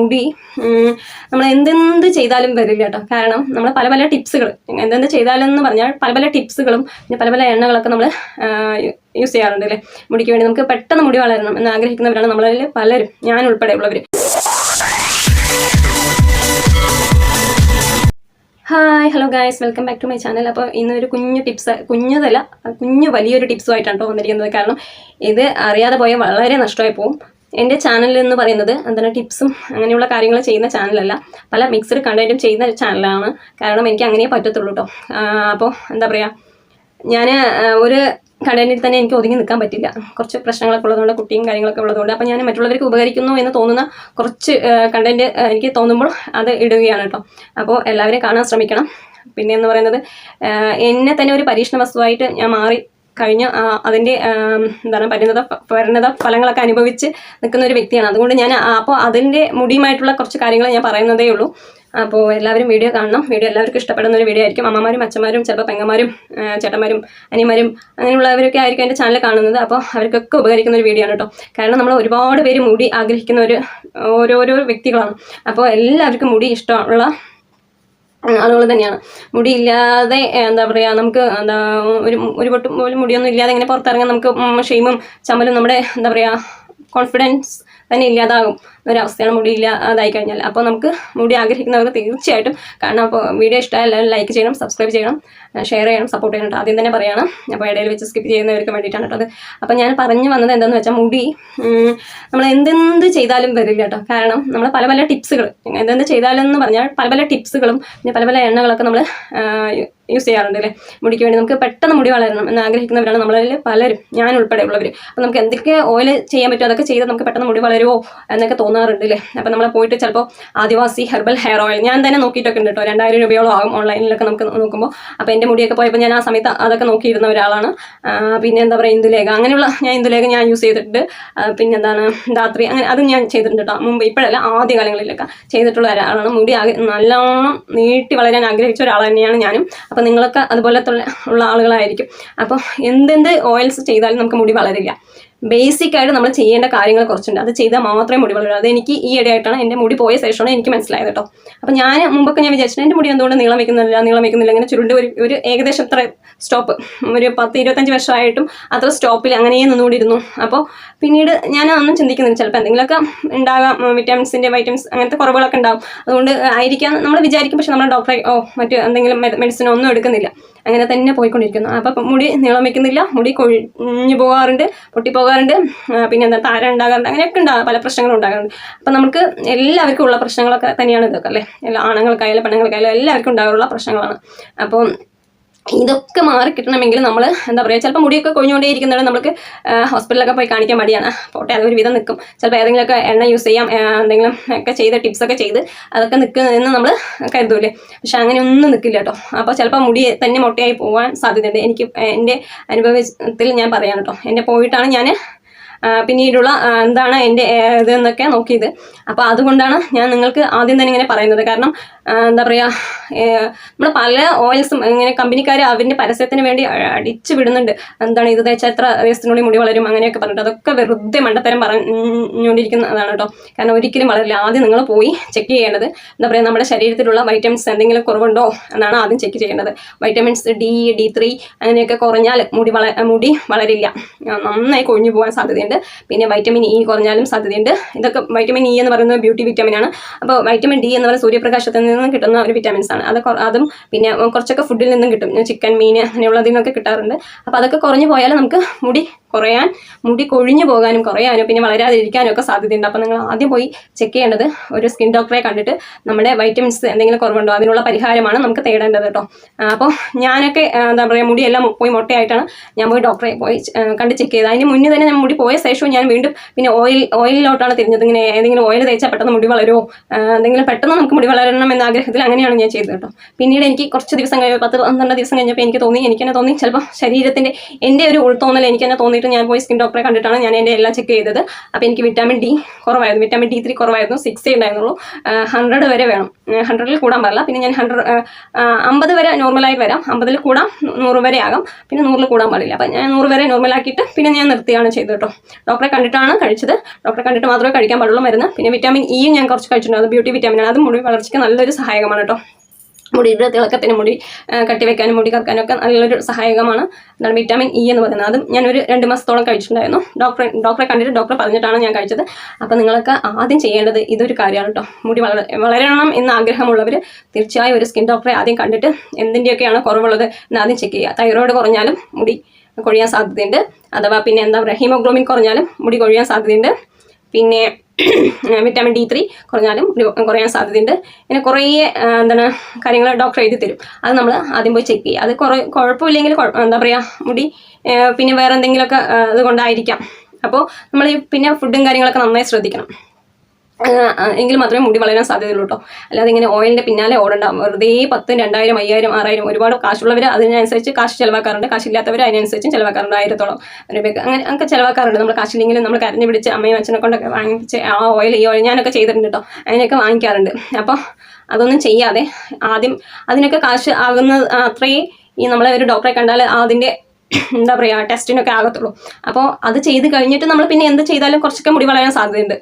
മുടി നമ്മൾ എന്തെന്ത് ചെയ്താലും വരില്ല കേട്ടോ കാരണം നമ്മൾ പല പല ടിപ്സുകൾ എന്തെന്ത് ചെയ്താലും എന്ന് പറഞ്ഞാൽ പല പല ടിപ്സുകളും പിന്നെ പല പല എണ്ണകളൊക്കെ നമ്മൾ യൂസ് ചെയ്യാറുണ്ട് അല്ലേ മുടിക്ക് വേണ്ടി നമുക്ക് പെട്ടെന്ന് മുടി വളരണം എന്ന് ആഗ്രഹിക്കുന്നവരാണ് നമ്മളിൽ പലരും. ഞാൻ ഉൾപ്പെടെ ഉള്ളവർ hi hello guys. Welcome back to my channel. അപ്പോൾ ഇന്നൊരു കുഞ്ഞു ടിപ്സ് കുഞ്ഞതല്ല കുഞ്ഞു വലിയൊരു ടിപ്സുമായിട്ടാണ് കേട്ടോ വന്നിരിക്കുന്നത്. കാരണം ഇത് അറിയാതെ പോയാൽ വളരെ നഷ്ടമായി പോകും എന്റെ ചാനൽ എന്ന് പറയുന്നത് എന്താണ് ടിപ്സും അങ്ങനെയുള്ള കാര്യങ്ങൾ ചെയ്യുന്ന ചാനലല്ല പല മിക്സഡ് കണ്ടന്റും ചെയ്യുന്ന ചാനലാണ് കാരണം എനിക്ക് അങ്ങനെ പറ്റത്തുള്ളൂ കേട്ടോ അപ്പോൾ എന്താ പറയുക ഞാൻ ഒരു കണ്ടന്റിൽ തന്നെ എനിക്ക് ഒതുങ്ങി നിൽക്കാൻ പറ്റില്ല. കുറച്ച് പ്രശ്നങ്ങളൊക്കെ ഉള്ളതുകൊണ്ട് കുട്ടിയും കാര്യങ്ങളൊക്കെ ഉള്ളതുകൊണ്ട്. അപ്പോൾ ഞാൻ മറ്റുള്ളവർക്ക് ഉപകരിക്കുന്നു എന്ന് തോന്നുന്ന കുറച്ച് കണ്ടന്റ് എനിക്ക് തോന്നുമ്പോൾ അത് ഇടുകയാണ് കേട്ടോ അപ്പോൾ എല്ലാവരും കാണാൻ ശ്രമിക്കണം. പിന്നെ എന്ന് പറയുന്നത് എന്നെ തന്നെ ഒരു പരീക്ഷണ വസ്തുവായിട്ട് ഞാൻ മാറി കഴിഞ്ഞ അതിന്റെ എന്താണ് പരിണത പരിണത ഫലങ്ങളൊക്കെ അനുഭവിച്ച് നിൽക്കുന്ന ഒരു വ്യക്തിയാണ്. അതുകൊണ്ട് ഞാൻ അപ്പോൾ അതിന്റെ മുടിയുമായിട്ടുള്ള കുറച്ച് കാര്യങ്ങൾ ഞാൻ പറയുന്നതേ ഉള്ളൂ. അപ്പോൾ എല്ലാവരും വീഡിയോ കാണണം. വീഡിയോ എല്ലാവർക്കും ഇഷ്ടപ്പെടുന്ന ഒരു വീഡിയോ ആയിരിക്കും. അമ്മമാരും അച്ഛന്മാരും ചിലപ്പോൾ പെങ്ങന്മാരും ചേട്ടന്മാരും അനിയന്മാരും അങ്ങനെയുള്ളവരൊക്കെ ആയിരിക്കും എന്റെ ചാനൽ കാണുന്നത്. അപ്പോൾ അവർക്കൊക്കെ ഉപകരിക്കുന്ന ഒരു വീഡിയോ ആണ് കേട്ടോ. കാരണം നമ്മൾ ഒരുപാട് പേര് മുടി ആഗ്രഹിക്കുന്ന ഒരു ഓരോരോ വ്യക്തികളാണ്. അപ്പോൾ എല്ലാവർക്കും മുടി ഇഷ്ടമുള്ള ആളുകൾ തന്നെയാണ്. മുടിയില്ലാതെ എന്താ പറയുക നമുക്ക് എന്താ ഒരു ഒരു പൊട്ടും പോലും മുടിയൊന്നും ഇല്ലാതെ ഇങ്ങനെ പുറത്തിറങ്ങാൻ നമുക്ക് ഷെയിമും ചമ്മലും നമ്മുടെ എന്താ പറയുക കോൺഫിഡൻസ് തന്നെ ഇല്ലാതാകും. ഒരവസ്ഥയാണ് മുടി ഇല്ല അതായി കഴിഞ്ഞാൽ. അപ്പോൾ നമുക്ക് മുടി ആഗ്രഹിക്കുന്നവർക്ക് തീർച്ചയായിട്ടും കാരണം അപ്പോൾ വീഡിയോ ഇഷ്ടമായ എല്ലാവരും ലൈക്ക് ചെയ്യണം സബ്സ്ക്രൈബ് ചെയ്യണം ഷെയർ ചെയ്യണം സപ്പോർട്ട് ചെയ്യണം ആദ്യം തന്നെ പറയണം. അപ്പോൾ ഇടയിൽ വെച്ച് സ്കിപ്പ് ചെയ്യുന്നവർക്ക് വേണ്ടിയിട്ടാണ് കേട്ടോ അത്. അപ്പോൾ ഞാൻ പറഞ്ഞു വന്നത് എന്താണെന്ന് വെച്ചാൽ മുടി നമ്മൾ എന്തെന്ത് ചെയ്താലും വരില്ല കേട്ടോ. കാരണം നമ്മൾ പല പല ടിപ്സുകൾ എന്തെന്ത് എന്ന് പറഞ്ഞാൽ പല പല ടിപ്സുകളും പിന്നെ പല പല എണ്ണകളൊക്കെ നമ്മൾ യൂസ് ചെയ്യാറുണ്ട് അല്ലേ? മുടിക്ക് വേണ്ടി നമുക്ക് പെട്ടെന്ന് മുടി വളരണം എന്ന് ആഗ്രഹിക്കുന്നവരാണ് നമ്മളിൽ പലരും. ഞാൻ ഉൾപ്പെടെ ഉള്ളവർ അപ്പോൾ നമുക്ക് എന്തൊക്കെ ഓയിൽ ചെയ്യാൻ പറ്റുമോ അതൊക്കെ ചെയ്താൽ നമുക്ക് പെട്ടെന്ന് മുടി വളരുമോ എന്നൊക്കെ തോന്നാറുണ്ട് അല്ലേ അപ്പോൾ നമ്മൾ പോയിട്ട് ചിലപ്പോൾ ആദിവാസി ഹെർബൽ ഹെയർ ഓയിൽ ഞാൻ തന്നെ നോക്കിയിട്ടൊക്കെ ഉണ്ട് കേട്ടോ രണ്ടായിരം രൂപയോളം ആകും ഓൺലൈനിലൊക്കെ നമുക്ക് നോക്കുമ്പോൾ അപ്പോൾ എന്റെ മുടിയൊക്കെ പോയപ്പോൾ ഞാൻ ആ സമയത്ത് അതൊക്കെ നോക്കിയിരുന്ന ഒരാളാണ്. പിന്നെ എന്താ പറയുക ഇന്ദുലേഖ. അങ്ങനെയുള്ള ഞാൻ ഇന്ദുലേഖ ഞാൻ യൂസ് ചെയ്തിട്ടുണ്ട്. പിന്നെ എന്താണ് ധാത്രി അങ്ങനെ അതും ഞാൻ ചെയ്തിട്ടുണ്ട് കേട്ടോ മുമ്പ് ഇപ്പോഴല്ല ആദ്യ കാലങ്ങളിലൊക്കെ ചെയ്തിട്ടുള്ള ഒരാളാണ്. മുടി നല്ലോണം നീട്ടി വളരാൻ ആഗ്രഹിച്ച ഒരാൾ തന്നെയാണ് ഞാനും. അപ്പോൾ നിങ്ങളൊക്കെ അതുപോലെ ഉള്ള ആളുകളായിരിക്കും. അപ്പോൾ എന്തെന്ത് ഓയിൽസ് ചെയ്താലും നമുക്ക് മുടി വളരില്ല. ബേസിക് ആയിട്ട് നമ്മൾ ചെയ്യേണ്ട കാര്യങ്ങൾ കുറച്ചുണ്ട്. അത് ചെയ്താൽ മാത്രമേ മുടി വളരൂ അത് എനിക്ക് ഈ ഇടയായിട്ടാണ് എന്റെ മുടി പോയ ശേഷമാണ് എനിക്ക് മനസ്സിലായത് കേട്ടോ. അപ്പം ഞാൻ മുമ്പൊക്കെ ഞാൻ വിചാരിച്ചിട്ട് എന്റെ മുടി എന്തുകൊണ്ട് നീളം വെക്കുന്നില്ല നീളം വെക്കുന്നില്ല അങ്ങനെ ചുരുണ്ട് ഒരു ഒരു ഏകദേശം എത്ര സ്റ്റോപ്പ് ഒരു പത്ത് ഇരുപത്തഞ്ച് വർഷമായിട്ടും അത്ര സ്റ്റോപ്പിൽ അങ്ങനെ നിന്നുകൊണ്ടിരുന്നു. അപ്പോൾ പിന്നീട് ഞാൻ ഒന്നും ചിന്തിക്കുന്നില്ല ചിലപ്പോൾ എന്തെങ്കിലുമൊക്കെ ഉണ്ടാകാം വിറ്റാമിൻസിന്റെ വൈറ്റമിൻസ് അങ്ങനത്തെ കുറവുകളൊക്കെ ഉണ്ടാകും അതുകൊണ്ട് ആയിരിക്കാം നമ്മൾ വിചാരിക്കും പക്ഷേ നമ്മുടെ ഡോക്ടറെ ഓ മറ്റു എന്തെങ്കിലും മെഡിസിനോ ഒന്നും എടുക്കുന്നില്ല. അങ്ങനെ തന്നെ പോയിക്കൊണ്ടിരിക്കുന്നു. അപ്പം മുടി നീളം വെക്കുന്നില്ല മുടി കൊഴിഞ്ഞു പോകാറുണ്ട് പൊട്ടിപ്പോകാറുണ്ട്. ആ, പിന്നെ എന്താ താര ഉണ്ടാകാറുണ്ട്. അങ്ങനെയൊക്കെ ഉണ്ടാകും പല പ്രശ്നങ്ങളും ഉണ്ടാകാറുണ്ട്. അപ്പം നമുക്ക് എല്ലാവർക്കും ഉള്ള പ്രശ്നങ്ങളൊക്കെ തന്നെയാണ് ഇതൊക്കെ അല്ലേ? എല്ലാ ആണുങ്ങൾക്കായാലും പെണ്ണുങ്ങൾക്കായാലും എല്ലാവർക്കും ഉണ്ടാകാറുള്ള പ്രശ്നങ്ങളാണ്. അപ്പം ഇതൊക്കെ മാറി കിട്ടണമെങ്കിൽ നമ്മൾ എന്താ പറയുക ചിലപ്പോൾ മുടിയൊക്കെ കൊഴിഞ്ഞുകൊണ്ടേ ഇരിക്കുന്നുണ്ട് നമുക്ക് ഹോസ്പിറ്റലിലൊക്കെ പോയി കാണിക്കാൻ മടിയാണ്. പോട്ടെ അതൊരു വിധം നിൽക്കും ചിലപ്പോൾ ഏതെങ്കിലുമൊക്കെ എണ്ണ യൂസ് ചെയ്യാം എന്തെങ്കിലും ഒക്കെ ചെയ്ത് ടിപ്സൊക്കെ ചെയ്ത് അതൊക്കെ നിൽക്കുന്നതെന്ന് നമ്മൾ കരുതൂലേ പക്ഷെ അങ്ങനെ ഒന്നും നിൽക്കില്ല കേട്ടോ. അപ്പോൾ ചിലപ്പോൾ മുടി തന്നെ മുട്ടയായി പോകാൻ സാധ്യതയുണ്ട്. എനിക്ക് എന്റെ അനുഭവത്തിൽ ഞാൻ പറയാം കേട്ടോ. എന്റെ പോയിട്ടാണ് ഞാൻ പിന്നീടുള്ള എന്താണ് എന്റെ ഇതെന്നൊക്കെ നോക്കിയത്. അപ്പോൾ അതുകൊണ്ടാണ് ഞാൻ നിങ്ങൾക്ക് ആദ്യം തന്നെ ഇങ്ങനെ പറയുന്നത്. കാരണം എന്താ പറയുക നമ്മൾ പല ഓയിൽസും ഇങ്ങനെ കമ്പനിക്കാർ അവന്റെ പരസ്യത്തിന് വേണ്ടി അടിച്ചു വിടുന്നുണ്ട്. എന്താണ് ഇത് തേച്ചാൽ എത്ര ദിവസത്തിനുള്ളിൽ മുടി വളരും അങ്ങനെയൊക്കെ പറഞ്ഞിട്ട് അതൊക്കെ വെറുതെ മണ്ടത്തരം പറഞ്ഞുകൊണ്ടിരിക്കുന്നതാണ് കേട്ടോ. കാരണം ഒരിക്കലും വളരില്ല. ആദ്യം നിങ്ങൾ പോയി ചെക്ക് ചെയ്യേണ്ടത് എന്താ പറയുക നമ്മുടെ ശരീരത്തിലുള്ള വൈറ്റമിൻസ് എന്തെങ്കിലും കുറവുണ്ടോ എന്നാണ് ആദ്യം ചെക്ക് ചെയ്യേണ്ടത്. വൈറ്റമിൻസ് ഡി ഡി ത്രീ അങ്ങനെയൊക്കെ കുറഞ്ഞാൽ മുടി വള മുടി വളരില്ല. നന്നായി കൊഴിഞ്ഞു പോകാൻ സാധ്യതയുണ്ട്. പിന്നെ വൈറ്റമിൻ ഇ കുറഞ്ഞാലും സാധ്യതയുണ്ട്. ഇതൊക്കെ വൈറ്റമിൻ ഇ എന്ന് പറയുന്നത് ബ്യൂട്ടി വിറ്റാമിൻ ആണ്. അപ്പോൾ വൈറ്റമിൻ ഡി എന്ന് പറയുന്നത് സൂര്യപ്രകാശത്തിൽ നിന്നും കിട്ടുന്ന ഒരു വിറ്റാമിൻസ് ആണ്. അത് അതും പിന്നെ കുറച്ചൊക്കെ ഫുഡിൽ നിന്നും കിട്ടും. ചിക്കൻ മീൻ അങ്ങനെയുള്ളതിൽ നിന്നൊക്കെ കിട്ടാറുണ്ട്. അപ്പോൾ അതൊക്കെ കുറഞ്ഞു പോയാൽ നമുക്ക് മുടി കുറയാൻ മുടി കൊഴിഞ്ഞു പോകാനും കുറയാനും പിന്നെ വളരാതിരിക്കാനും ഒക്കെ സാധ്യതയുണ്ട്. അപ്പോൾ നിങ്ങൾ ആദ്യം പോയി ചെക്ക് ചെയ്യേണ്ടത് ഒരു സ്കിൻ ഡോക്ടറെ കണ്ടിട്ട് നമ്മുടെ വൈറ്റമിൻസ് എന്തെങ്കിലും കുറവുണ്ടോ അതിനുള്ള പരിഹാരമാണ് നമുക്ക് തേടേണ്ടത് കേട്ടോ. അപ്പോൾ ഞാനൊക്കെ എന്താ പറയുക മുടിയെല്ലാം പോയി മുട്ടയായിട്ടാണ് ഞാൻ പോയി ഡോക്ടറെ പോയി കണ്ട് ചെക്ക് ചെയ്തത്. അതിന് മുന്നേ തന്നെ ഞാൻ മുടി പോയ ശേഷവും ഞാൻ വീണ്ടും പിന്നെ ഓയിൽ ഓയിലിലോട്ടാണ് തിരിഞ്ഞത്. ഇങ്ങനെ ഏതെങ്കിലും ഓയിൽ തേച്ചാൽ പെട്ടെന്ന് മുടി വളരുമോ എന്തെങ്കിലും പെട്ടെന്ന് നമുക്ക് മുടി വളരണം എന്ന ആഗ്രഹത്തിൽ അങ്ങനെയാണ് ഞാൻ ചെയ്തത് കേട്ടോ. പിന്നീട് എനിക്ക് കുറച്ച് ദിവസം കഴിഞ്ഞ പത്ത് പന്ത്രണ്ട് ദിവസം കഴിഞ്ഞപ്പോൾ എനിക്ക് തോന്നി എനിക്ക് തന്നെ തോന്നി ചിലപ്പോൾ ശരീരത്തിന്റെ എന്റെ ഒരു ഉൾത്തോന്നൽ എനിക്ക് തന്നെ തോന്നിയിട്ട് ഞാൻ പോയി സ്കിൻ ഡോക്ടറെ കണ്ടിട്ടാണ് ഞാൻ എന്റെ എല്ലാം ചെക്ക് ചെയ്തത്. അപ്പോൾ എനിക്ക് വിറ്റാമിൻ ഡി കുറവായിരുന്നു. വിറ്റാമിൻ ഡി ത്രീ കുറവായിരുന്നു. സിക്സ് ഉണ്ടായിരുന്നുള്ളൂ. ഹൺഡ്രഡ് വരെ വേണം. ഹൺഡ്രഡിൽ കൂടാൻ പാടില്ല. പിന്നെ ഞാൻ ഹൺഡ്രഡ് അമ്പത് വരെ നോർമലായി വരാം. അമ്പതിൽ കൂടാം. നൂറ് വരെ ആകാം. പിന്നെ നൂറിൽ കൂടാൻ പാടില്ല. അപ്പം ഞാൻ നൂറ് വരെ നോർമലാക്കിയിട്ട് പിന്നെ ഞാൻ നിർത്തിയാണ് ചെയ്തത് കേട്ടോ. ഡോക്ടറെ കണ്ടിട്ടാണ് കഴിച്ചത്. ഡോക്ടറെ കണ്ടിട്ട് മാത്രമേ കഴിക്കാൻ പാടുള്ളൂ മരുന്ന്. പിന്നെ വിറ്റാമിൻ ഇയും ഞാൻ കുറച്ച് കഴിച്ചിട്ടുണ്ട്. അത് ബ്യൂട്ടി വിറ്റാമിനാണ് അത് മുടി വളർച്ചയ്ക്ക് നല്ലൊരു സഹായകമാണ് കേട്ടോ. മുടിയുടെ തിളക്കത്തിന് മുടി കട്ടിവെക്കാനും മുടി കറക്കാനും ഒക്കെ നല്ലൊരു സഹായകമാണ്. എന്താണ് വിറ്റാമിൻ ഇ എന്ന് പറയുന്നത്. അതും ഞാനൊരു രണ്ട് മാസത്തോളം കഴിച്ചിട്ടുണ്ടായിരുന്നു. ഡോക്ടറെ ഡോക്ടറെ കണ്ടിട്ട് ഡോക്ടർ പറഞ്ഞിട്ടാണ് ഞാൻ കഴിച്ചത്. അപ്പോൾ നിങ്ങളൊക്കെ ആദ്യം ചെയ്യേണ്ടത് ഇതൊരു കാര്യമാണ് കേട്ടോ. മുടി വളര വളരണം എന്ന് ആഗ്രഹമുള്ളവർ തീർച്ചയായും ഒരു സ്കിൻ ഡോക്ടറെ ആദ്യം കണ്ടിട്ട് എന്തിന്റെയൊക്കെയാണ് കുറവുള്ളത് എന്ന് ആദ്യം ചെക്ക് ചെയ്യുക. തൈറോയിഡ് കുറഞ്ഞാലും മുടി കൊഴിയാൻ സാധ്യതയുണ്ട്. അഥവാ പിന്നെ എന്താ പറയുക ഹീമോഗ്ലോബിൻ കുറഞ്ഞാലും മുടി കൊഴിയാൻ സാധ്യതയുണ്ട്. പിന്നെ വിറ്റാമിൻ ഡി ത്രീ കുറഞ്ഞാലും കുറയാൻ സാധ്യതയുണ്ട്. പിന്നെ കുറേ എന്താണ് കാര്യങ്ങൾ ഡോക്ടർ എഴുതി തരും. അത് നമ്മൾ ആദ്യം പോയി ചെക്ക് ചെയ്യുക. അത് കുറേ കുഴപ്പമില്ലെങ്കിൽ കുഴ- എന്താ പറയുക മുടി പിന്നെ വേറെ എന്തെങ്കിലുമൊക്കെ അതുകൊണ്ടായിരിക്കാം. അപ്പോൾ നമ്മൾ പിന്നെ ഫുഡും കാര്യങ്ങളൊക്കെ നന്നായി ശ്രദ്ധിക്കണം. എങ്കിൽ മാത്രമേ മുടി വളരാൻ സാധ്യതയുള്ളൂ കേട്ടോ അല്ലാതെ ഇങ്ങനെ ഓയിലിന്റെ പിന്നാലെ ഓടണ്ട. വെറുതെ പത്തും രണ്ടായിരം അയ്യായിരം ആറായിരം ഒരുപാട് കാശുള്ളവർ അതിനനുസരിച്ച് കാശ് ചിലവാക്കാറുണ്ട്. കാശില്ലാത്തവർ അതിനനുസരിച്ചും ചിലവാക്കാറുണ്ട് ആയിരത്തോളം. രൂപയ്ക്ക് അങ്ങനെ അങ്ങനെ ചിലവാക്കാറുണ്ട്. നമ്മൾ കാശില്ലെങ്കിലും നമ്മൾ കരഞ്ഞ് പിടിച്ച് അമ്മയും അച്ഛനെ കൊണ്ടൊക്കെ വാങ്ങിച്ച് ആ ഓയിൽ ഈ ഓയിൽ ഞാനൊക്കെ ചെയ്തിട്ടുണ്ട് കേട്ടോ അതിനൊക്കെ വാങ്ങിക്കാറുണ്ട്. അപ്പോൾ അതൊന്നും ചെയ്യാതെ ആദ്യം അതിനൊക്കെ കാശ് ആകുന്ന അത്രയും ഈ നമ്മളെ ഒരു ഡോക്ടറെ കണ്ടാൽ അതിന്റെ എന്താ പറയുക ടെസ്റ്റിനൊക്കെ ആകത്തുള്ളൂ. അപ്പോൾ അത് ചെയ്ത് കഴിഞ്ഞിട്ട് നമ്മൾ പിന്നെ എന്ത് ചെയ്താലും കുറച്ചൊക്കെ മുടി വളരാൻ സാധ്യതയുണ്ട്.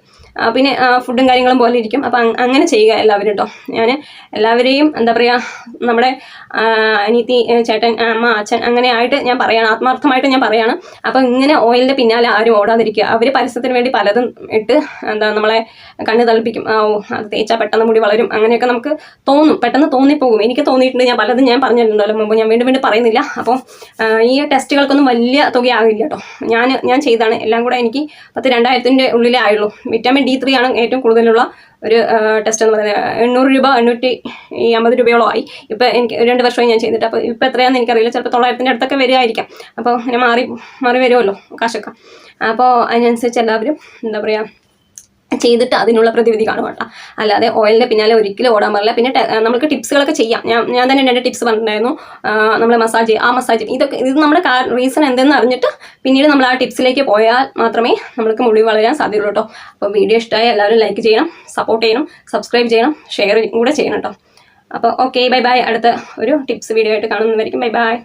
പിന്നെ ഫുഡും കാര്യങ്ങളും പോലെ ഇരിക്കും. അപ്പം അങ്ങനെ ചെയ്യുക എല്ലാവരും കേട്ടോ ഞാൻ എല്ലാവരെയും എന്താ പറയുക നമ്മുടെ അനീതി ചേട്ടൻ അമ്മ അച്ഛൻ അങ്ങനെ ആയിട്ട് ഞാൻ പറയാണ്. ആത്മാർത്ഥമായിട്ട് ഞാൻ പറയാണ്. അപ്പം ഇങ്ങനെ ഓയിലിന്റെ പിന്നാലെ ആരും ഓടാതിരിക്കുക. അവർ പരസ്യത്തിന് വേണ്ടി പലതും ഇട്ട് എന്താ നമ്മളെ കണ്ണ് തളിപ്പിക്കും. ഓ അത് തേച്ചാൽ പെട്ടെന്ന് മുടി വളരും. അങ്ങനെയൊക്കെ നമുക്ക് തോന്നും. പെട്ടെന്ന് തോന്നിപ്പോകും. എനിക്ക് തോന്നിയിട്ടുണ്ട്. ഞാൻ പലതും ഞാൻ പറഞ്ഞിട്ടുണ്ടല്ലോ. മുമ്പ് ഞാൻ വീണ്ടും വീണ്ടും പറയുന്നില്ല. അപ്പോൾ ഈ ടെസ്റ്റുകൾക്കൊന്നും വലിയ തുകയാകില്ല കേട്ടോ ഞാൻ ഞാൻ ചെയ്താണ് എല്ലാം കൂടെ എനിക്ക് പത്ത് രണ്ടായിരത്തിന്റെ ഉള്ളിലേ ആയുള്ളൂ. വിറ്റാമിൻ ഡി ത്രീ ആണ് ഏറ്റവും കൂടുതലുള്ള ഒരു ടെസ്റ്റ് എന്ന് പറയുന്നത്. എണ്ണൂറ് രൂപ എണ്ണൂറ്റി അമ്പത് രൂപയോളം ആയി. ഇപ്പോൾ എനിക്ക് രണ്ട് വർഷമായി ഞാൻ ചെയ്തിട്ട് അപ്പോൾ ഇപ്പോൾ എത്രയാണെന്ന് എനിക്കറിയില്ല. ചിലപ്പോൾ തൊള്ളായിരത്തിന്റെ അടുത്തൊക്കെ വരുമായിരിക്കാം അപ്പോൾ അങ്ങനെ മാറി മാറി വരുമല്ലോ കാശൊക്കെ. അപ്പോൾ അതിനനുസരിച്ച് എല്ലാവരും എന്താ പറയുക ചെയ്തിട്ട് അതിനുള്ള പ്രതിവിധി കാണും കേട്ടോ അല്ലാതെ ഓയിലിന്റെ പിന്നാലെ ഒരിക്കലും ഓടാൻ പാടില്ല. പിന്നെ നമുക്ക് ടിപ്സുകളൊക്കെ ചെയ്യാം. ഞാൻ ഞാൻ തന്നെ രണ്ട് ടിപ്സ് പറഞ്ഞിട്ടുണ്ടായിരുന്നു. നമ്മൾ മസാജ് ആ മസാജ്. ഇതൊക്കെ ഇത് നമ്മുടെ റീസൺ എന്തെന്ന് അറിഞ്ഞിട്ട് പിന്നീട് നമ്മൾ ആ ടിപ്സിലേക്ക് പോയാൽ മാത്രമേ നമുക്ക് മുടി വളരാൻ സാധ്യതയുള്ളൂ കേട്ടോ അപ്പോൾ വീഡിയോ ഇഷ്ടമായി എല്ലാവരും ലൈക്ക് ചെയ്യണം സപ്പോർട്ട് ചെയ്യണം സബ്സ്ക്രൈബ് ചെയ്യണം ഷെയർ കൂടെ ചെയ്യണം കേട്ടോ അപ്പോൾ ഓക്കെ ബൈ ബൈ അടുത്ത ഒരു ടിപ്സ് വീഡിയോ ആയിട്ട് കാണുന്നതായിരിക്കും. Bye bye